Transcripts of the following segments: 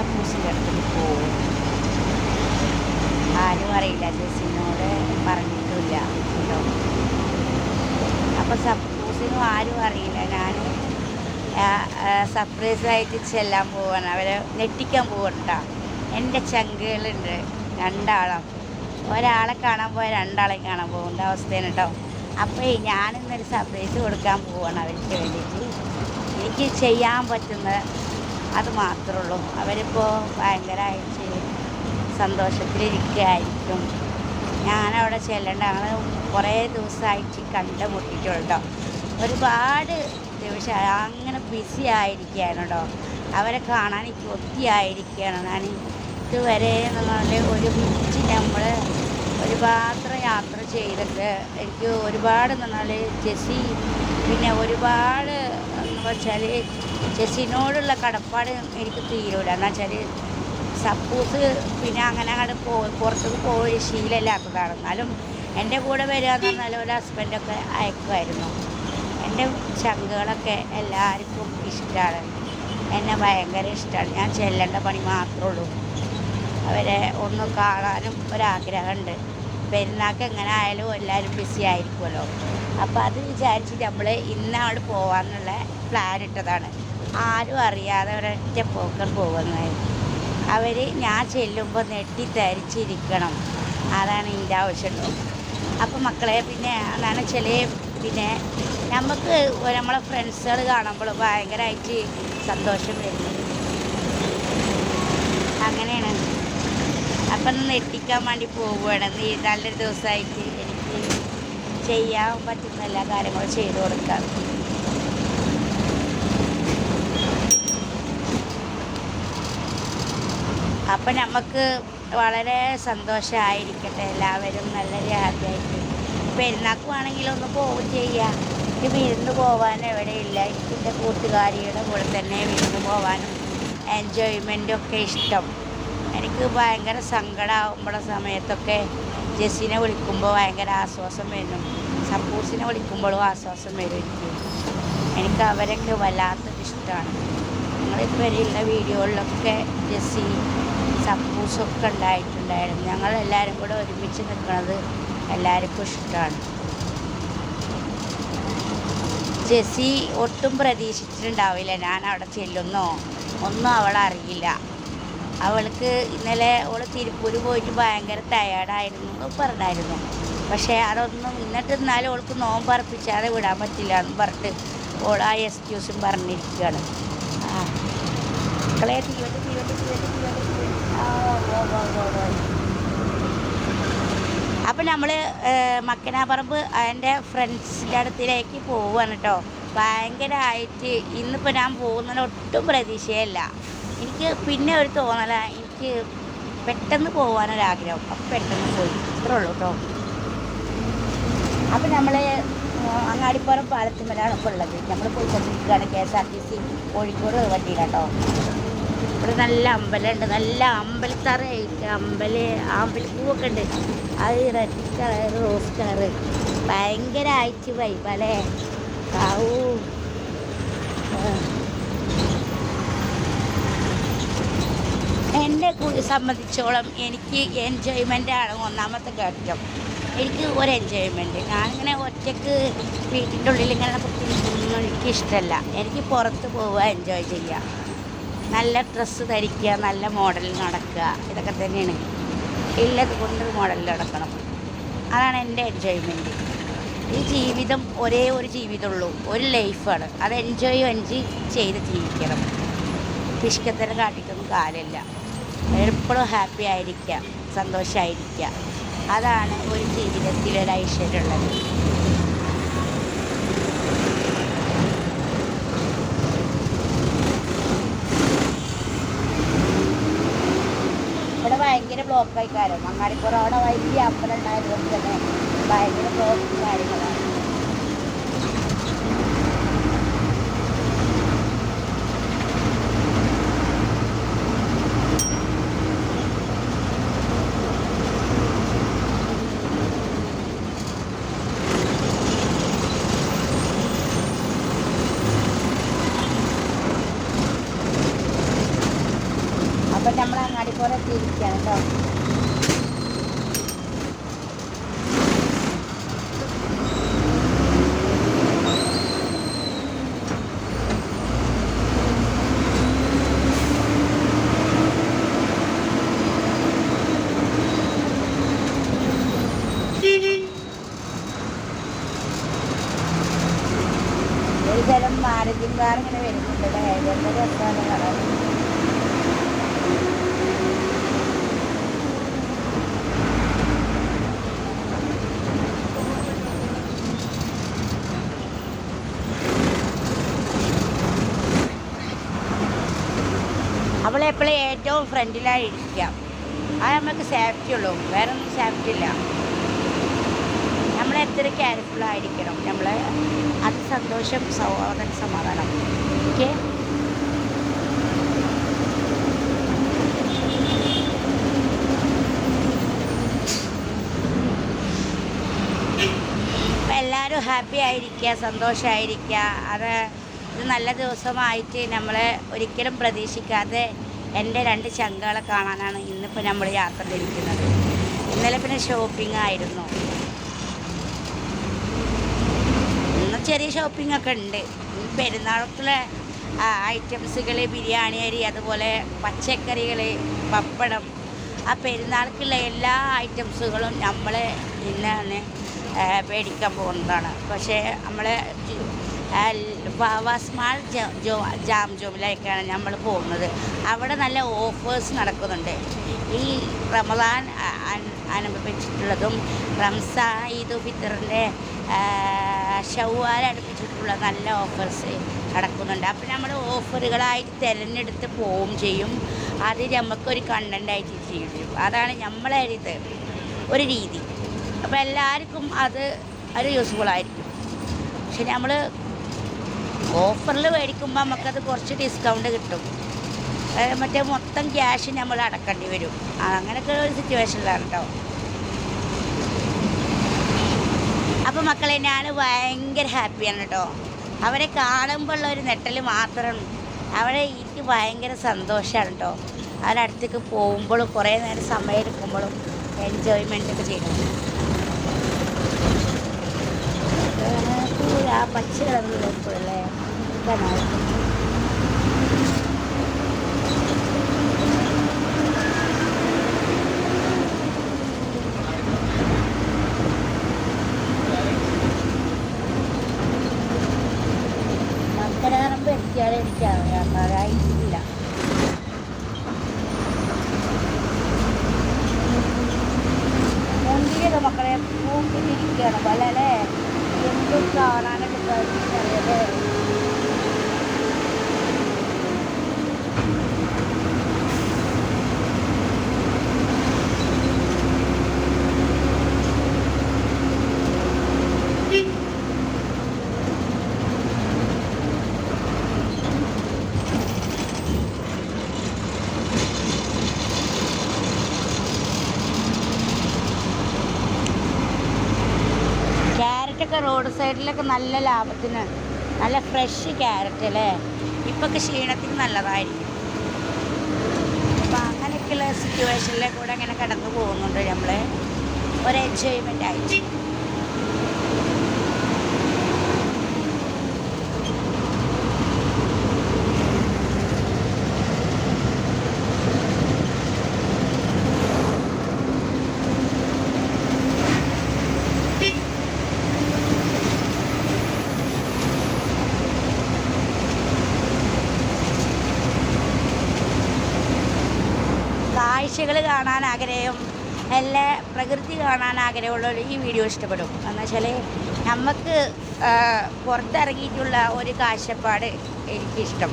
സപ്പൂസിന്റെ അടുത്തേക്ക് പോകും ആരും അറിയില്ല ജെസ്സിനോട് പറഞ്ഞിട്ടില്ല കേട്ടോ. അപ്പോൾ സപ്പൂസിനും ആരും അറിയില്ല. ഞാൻ സർപ്രൈസ് ആയിട്ട് ചെല്ലാൻ പോവാണ്. അവരെ ഞെട്ടിക്കാൻ പോകണ്ട എന്റെ ചങ്കുകളുണ്ട് രണ്ടാളും. ഒരാളെ കാണാൻ പോയ രണ്ടാളെ കാണാൻ പോകുന്ന അവസ്ഥയാണ് കേട്ടോ. അപ്പോൾ ഞാനിന്നൊരു സർപ്രൈസ് കൊടുക്കാൻ പോവാണ് അവർക്ക് വേണ്ടിയിട്ട്. എനിക്ക് ചെയ്യാൻ പറ്റുന്ന അത് മാത്രമേ ഉള്ളൂ. അവരിപ്പോൾ ഭയങ്കരമായിട്ട് സന്തോഷത്തിലിരിക്കുകയായിരിക്കും. ഞാനവിടെ ചെല്ലണ്ട. ഞങ്ങൾ കുറേ ദിവസമായിട്ട് കണ്ടുമുട്ടിട്ടുണ്ടോ ഒരുപാട് ദിവസം അങ്ങനെ ബിസി ആയിരിക്കുകയാണ് കേട്ടോ. അവരെ കാണാൻ എനിക്ക് ഒത്തിയായിരിക്കുകയാണ് ഞാൻ ഇതുവരെ എന്നുള്ള ഒരുമിച്ച് നമ്മൾ ഒരു പാത്രം യാത്ര ചെയ്തിട്ട് എനിക്ക് ഒരുപാട് എന്ന് ജെസ്സി പിന്നെ ഒരുപാട് എന്ന് വെച്ചാൽ ജെസ്സിനോടുള്ള കടപ്പാട് എനിക്ക് തീരൂല. എന്ന് വെച്ചാൽ സപ്പോസ് പിന്നെ അങ്ങനെ അങ്ങോട്ട് പോ പുറത്തേക്ക് പോയി ശീലമില്ലാത്തതാണ് എന്നാലും എന്റെ കൂടെ വരിക എന്ന് പറഞ്ഞാൽ ഒരു ഹസ്ബൻഡൊക്കെ അയക്കുമായിരുന്നു. എന്റെ ചങ്കുകളൊക്കെ എല്ലാവർക്കും ഇഷ്ടമാണ് എന്നെ ഭയങ്കര ഇഷ്ടമാണ് ഞാൻ ചെല്ലേണ്ട പണി മാത്രമേ ഉള്ളൂ. അവരെ ഒന്ന് കാണാനും ഒരാഗ്രഹമുണ്ട്. പെരുന്നാൾക്ക് എങ്ങനെ ആയാലും എല്ലാവരും ബിസി ആയിരിക്കുമല്ലോ. അപ്പോൾ അത് വിചാരിച്ചിട്ട് നമ്മൾ ഇന്നവിടെ പോകാമെന്നുള്ള പ്ലാൻ ഇട്ടതാണ്. ആരും അറിയാതെ ഒരൊറ്റ പോക്കർ പോകുന്നത് അവർ ഞാൻ ചെല്ലുമ്പോൾ നെട്ടി ധരിച്ചിരിക്കണം. അതാണ് എന്റെ ആവശ്യമുള്ളൂ അപ്പോൾ മക്കളെ പിന്നെ അതാണ് ചില പിന്നെ നമുക്ക് നമ്മളെ ഫ്രണ്ട്സുകൾ കാണുമ്പോൾ ഭയങ്കരമായിട്ട് സന്തോഷം വരുന്നു അങ്ങനെയാണ്. അപ്പം നെട്ടിക്കാൻ വേണ്ടി പോവുകയാണ് നല്ലൊരു ദിവസമായിട്ട് എനിക്ക് ചെയ്യാൻ പറ്റുന്ന എല്ലാ കാര്യങ്ങളും ചെയ്തു കൊടുക്കാം അപ്പം നമുക്ക് വളരെ സന്തോഷമായിരിക്കട്ടെ എല്ലാവരും നല്ലൊരു ഹാപ്പി ആയിട്ട് പെരുന്നാക്കുവാണെങ്കിലും ഒന്ന് പോവുക ചെയ്യാം. എനിക്ക് വിരുന്ന് പോകാൻ എവിടെയില്ല എന്റെ കൂട്ടുകാരിയുടെ കൂടെ തന്നെ വിരുന്ന് പോകാനും എൻജോയ്മെന്റും ഒക്കെ ഇഷ്ടം. എനിക്ക് ഭയങ്കര സങ്കടമാകുമ്പോഴ സമയത്തൊക്കെ ജെസ്സിനെ വിളിക്കുമ്പോൾ ഭയങ്കര ആശ്വാസം വരും. സപ്പൂസിനെ വിളിക്കുമ്പോഴും ആശ്വാസം വരും എനിക്ക് എനിക്ക് അവരൊക്കെ വല്ലാത്തൊരു ഇഷ്ടമാണ് ഞങ്ങളിതുവരെയുള്ള വീഡിയോകളിലൊക്കെ ജെസ്സി സപ്പൂസൊക്കെ ഉണ്ടായിട്ടുണ്ടായിരുന്നു. ഞങ്ങളെല്ലാവരും കൂടെ ഒരുമിച്ച് നിൽക്കുന്നത് എല്ലാവർക്കും ഇഷ്ടമാണ് ജെസ്സി ഒട്ടും പ്രതീക്ഷിച്ചിട്ടുണ്ടാവില്ല ഞാൻ അവിടെ ചെല്ലുന്നോ? ഒന്നും അവൾ അറിയില്ല. അവൾക്ക് ഇന്നലെ അവൾ തിരുപ്പൂർ പോയിട്ട് ഭയങ്കര ടയേർഡായിരുന്നു പറഞ്ഞായിരുന്നു. പക്ഷേ അതൊന്നും ഇന്നിട്ട് എന്നാലും അവൾക്ക് നോമ്പ് അർപ്പിച്ചാതെ വിടാൻ പറ്റില്ല എന്ന് പറഞ്ഞിട്ട് ഓൾ ആ എക്സ്ക്യൂസും പറഞ്ഞിരിക്കുകയാണ്. ആ മക്കളെ തീവണ്ടി തീവണ്ടി തീവണ്ടി ആ ഓ ഓ ഓ ഓ അപ്പം നമ്മൾ മക്കനാപ്പറമ്പ് എന്റെ ഫ്രണ്ട്സിന്റെ അടുത്തിലേക്ക് പോവുകയാണ് കേട്ടോ ഭയങ്കരമായിട്ട് ഇന്നിപ്പോൾ ഞാൻ പോകുന്നതിന് ഒട്ടും പ്രതീക്ഷയല്ല. എനിക്ക് പിന്നെ ഒരു തോന്നല എനിക്ക് പെട്ടെന്ന് പോകാനൊരാഗ്രഹം അപ്പം പെട്ടെന്ന് പോയി. ഇത്രേ ഉള്ളൂ കേട്ടോ അപ്പം നമ്മൾ അങ്ങാടിപ്പുറം പാലത്തുമ്മലാണ് ഇപ്പോൾ ഉള്ളത്. നമ്മൾ പോയിക്കൊണ്ടിരിക്കുകയാണ് K S R T C Kozhikode വണ്ടിയിലാട്ടോ. ഇവിടെ നല്ല അമ്പലമുണ്ട്. നല്ല അമ്പലത്തറയായിട്ട് അമ്പല അമ്പലപ്പൂവൊക്കെ ഉണ്ട്. അത് റെഡ് കളർ റോസ് കളർ ഭയങ്കരമായിട്ട് വൈബല്ലേ കാവൂ എന്നെ സംബന്ധിച്ചോളം എനിക്ക് എൻജോയ്മെന്റ് ആണ് ഒന്നാമത്തെ ഘട്ടം. എനിക്ക് ഒരു എൻജോയ്മെന്റ് ഞാനിങ്ങനെ ഒറ്റയ്ക്ക് വീട്ടിന്റെ ഉള്ളിൽ ഇങ്ങനെ കുത്തിരിക്കുന്നൊന്നും എനിക്കിഷ്ടമല്ല എനിക്ക് പുറത്ത് പോവുക എൻജോയ് ചെയ്യുക നല്ല ഡ്രസ്സ് ധരിക്കുക നല്ല മോഡലിൽ നടക്കുക ഇതൊക്കെ തന്നെയാണ്. ഉള്ളത് കൊണ്ട് മോഡലിൽ നടക്കണം. അതാണ് എന്റെ എൻജോയ്മെന്റ് ഈ ജീവിതം ഒരേ ഒരു ജീവിതമുള്ളൂ ഒരു ലൈഫാണ് അത് എൻജോയ് എൻജോയ് ചെയ്ത് ജീവിക്കണം. പിഷ്കത്തരം കാട്ടിക്കൊന്നും കാര്യമില്ല. എപ്പോഴും ഹാപ്പി ആയിരിക്കുക സന്തോഷമായിരിക്കുക അതാണ് ഒരു ജീവിതത്തിലൊരു ഐശ്വര്യമുള്ളത് ഇവിടെ ഭയങ്കര ബ്ലോക്കായി കാര്യം അങ്ങാടിപ്പുറം അവിടെ വലിയ അമ്പലം ഉണ്ടായതുകൊണ്ട് തന്നെ ഭയങ്കര ബ്ലോക്കും കാര്യങ്ങളാണ് അവളെപ്പോഴും ഏറ്റവും ഫ്രണ്ടിലായി ഇരിക്കാം അത് നമുക്ക് സേഫ്റ്റി ഉള്ളൂ. വേറെ ഒന്നും സേഫ്റ്റി ഇല്ല. നമ്മൾ എത്ര കെയർഫുൾ ആയിരിക്കണം. നമ്മൾ അത് സന്തോഷം സൗഹാർദ്ദം സമാധാനം. ഓക്കെ എല്ലാവരും ഹാപ്പി ആയിരിക്കുക സന്തോഷമായിരിക്കുക അത് ഇത് നല്ല ദിവസമായിട്ട് നമ്മൾ ഒരിക്കലും പ്രതീക്ഷിക്കാതെ എന്റെ രണ്ട് ശങ്കകളെ കാണാനാണ് ഇന്നിപ്പോൾ നമ്മൾ യാത്ര തിരിക്കുന്നത്. ഇന്നലെ പിന്നെ ഷോപ്പിംഗ് ആയിരുന്നു. ഇന്ന് ചെറിയ ഷോപ്പിംഗ് ഒക്കെ ഉണ്ട്. പെരുന്നാളത്തിലെ ഐറ്റംസുകൾ ബിരിയാണി അരി അതുപോലെ പച്ചക്കറികൾ പപ്പടം. ആ പെരുന്നാൾക്കുള്ള എല്ലാ ഐറ്റംസുകളും നമ്മൾ ഇന്നാണ് മേടിക്കാൻ പോകുന്നതാണ്. പക്ഷേ നമ്മൾ സ്മാൾ ജോ ജോമിലേക്കാണ് നമ്മൾ പോകുന്നത്. അവിടെ നല്ല ഓഫേഴ്സ് നടക്കുന്നുണ്ട്. ഈ റമദാൻ അനുഭവിച്ചിട്ടുള്ളതും റംസാൻ ഈദ് ഫിത്തറിന്റെ ഷവ്വാൽ അടുപ്പിച്ചിട്ടുള്ള നല്ല ഓഫേഴ്സ് നടക്കുന്നുണ്ട്. അപ്പോൾ നമ്മൾ ഓഫറുകളായിട്ട് തിരഞ്ഞെടുത്ത് പോവുകയും ചെയ്യും. അത് നമുക്കൊരു കണ്ടന്റായിട്ട് ചെയ്യും അതാണ് നമ്മളെ ഇത് ഒരു രീതി. അപ്പോൾ എല്ലാവർക്കും അത് ഒരു യൂസ്ഫുൾ ആയിരിക്കും. പക്ഷെ നമ്മൾ ഓഫറിൽ മേടിക്കുമ്പോൾ നമുക്കത് കുറച്ച് ഡിസ്കൗണ്ട് കിട്ടും മറ്റേ മൊത്തം ക്യാഷ് നമ്മൾ അടക്കേണ്ടി വരും അങ്ങനെയൊക്കെ ഒരു സിറ്റുവേഷനിലാണ് കേട്ടോ അപ്പോൾ മക്കളെ ഞാൻ ഭയങ്കര ഹാപ്പിയാണ് കേട്ടോ അവരെ കാണുമ്പോൾ ഉള്ള ഒരു നെട്ടൽ മാത്രം അവരെ എനിക്ക് ഭയങ്കര സന്തോഷമാണ് കേട്ടോ അവരുടെ അടുത്തേക്ക് പോകുമ്പോഴും കുറേ നേരം സമയം എടുക്കുമ്പോഴും എൻജോയ്മെന്റ് ഒക്കെ ചെയ്യണം ആ പച്ച ഇപ്പോഴല്ലേ 在哪里？സൈഡിലൊക്കെ നല്ല ലാഭത്തിന് നല്ല ഫ്രഷ് ക്യാരറ്റ് അല്ലേ? ഇപ്പൊക്കെ ക്ഷീണത്തിന് നല്ലതായിരിക്കും. അപ്പം അങ്ങനെയൊക്കെയുള്ള സിറ്റുവേഷനിലെ കൂടെ അങ്ങനെ കടന്നു പോകുന്നുണ്ട് നമ്മൾ ഒരു എൻജോയ്മെന്റ് ആയിട്ട്. ആഗ്രഹം എല്ലാ പ്രകൃതി കാണാൻ ആഗ്രഹമുള്ളവർ ഈ വീഡിയോ ഇഷ്ടപ്പെടും. എന്ന് വെച്ചാൽ നമുക്ക് പുറത്തിറങ്ങിയിട്ടുള്ള ഒരു കാഴ്ചപ്പാട് എനിക്കിഷ്ടം.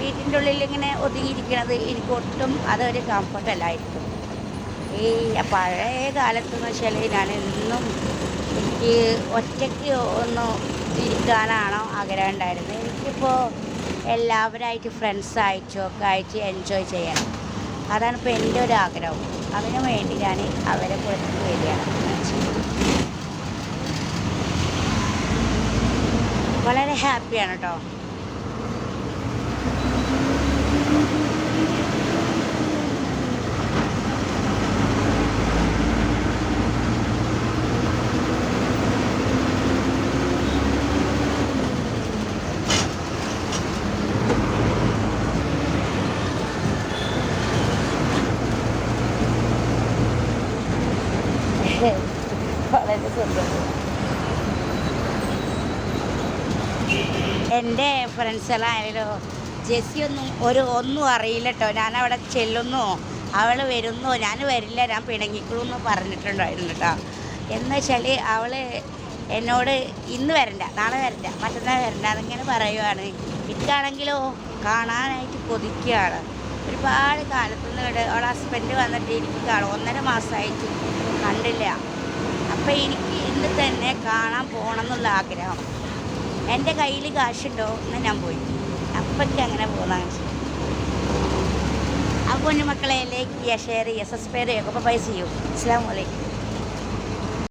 വീട്ടിന്റെ ഉള്ളിൽ ഇങ്ങനെ ഒതുങ്ങിയിരിക്കുന്നത് എനിക്ക് ഒട്ടും അതൊരു കംഫർട്ടല്ലായിരിക്കും ഈ പഴയ കാലത്തെന്ന് വെച്ചാൽ ഞാൻ എന്നും എനിക്ക് ഒറ്റയ്ക്ക് ഒന്ന് ഇരിക്കാനാണോ ആഗ്രഹം ഉണ്ടായിരുന്നത്. എനിക്കിപ്പോൾ എല്ലാവരായിട്ട് ഫ്രണ്ട്സായിട്ടും ഒക്കെ ആയിട്ട് എൻജോയ് ചെയ്യണം. അതാണ് ഇപ്പോൾ എന്റെ ഒരു ആഗ്രഹം അതിനു വേണ്ടി ഞാൻ അവരെ പുറത്ത് വരികയാണ്. വളരെ ഹാപ്പിയാണ് കേട്ടോ എന്റെ ഫ്രണ്ട്സെല്ലാം ജെസ്സി ഒന്നും ഒരു ഒന്നും അറിയില്ല കേട്ടോ ഞാൻ അവിടെ ചെല്ലുന്നു അവൾ വരുന്നു ഞാൻ വരില്ല ഞാൻ പിണങ്ങിക്കുള്ളൂ പറഞ്ഞിട്ടുണ്ടായിരുന്നു കേട്ടോ എന്ന് വെച്ചാൽ അവൾ എന്നോട് ഇന്ന് വരണ്ട നാളെ വരണ്ട മറ്റന്നാൾ വരണ്ട അതിങ്ങനെ പറയുവാണ്. എനിക്കാണെങ്കിലോ കാണാനായിട്ട് കൊതിക്കുകയാണ്. ഒരുപാട് കാലത്തുനിന്ന് ഇവിടെ അവളെ ഹസ്ബൻഡ് വന്നിട്ട് എനിക്ക് കാണും. ഒന്നര മാസമായിട്ട് കണ്ടില്ല. അപ്പം എനിക്ക് ഇന്ന് തന്നെ കാണാൻ പോകണം എന്നുള്ള ആഗ്രഹം. എന്റെ കയ്യിൽ കാശുണ്ടോ എന്ന് ഞാൻ പോയി. അപ്പയ്ക്ക് അങ്ങനെ പോകുന്ന അപ്പോൾ കുഞ്ഞുമക്കളെ ലൈക്ക് ചെയ്യുക ഷെയർ ചെയ്യുക സബ്സ്ക്രൈബ് ചെയ്യുക അപ്പോൾ പൈസ ചെയ്യൂ. അസ്സാം വലൈക്കും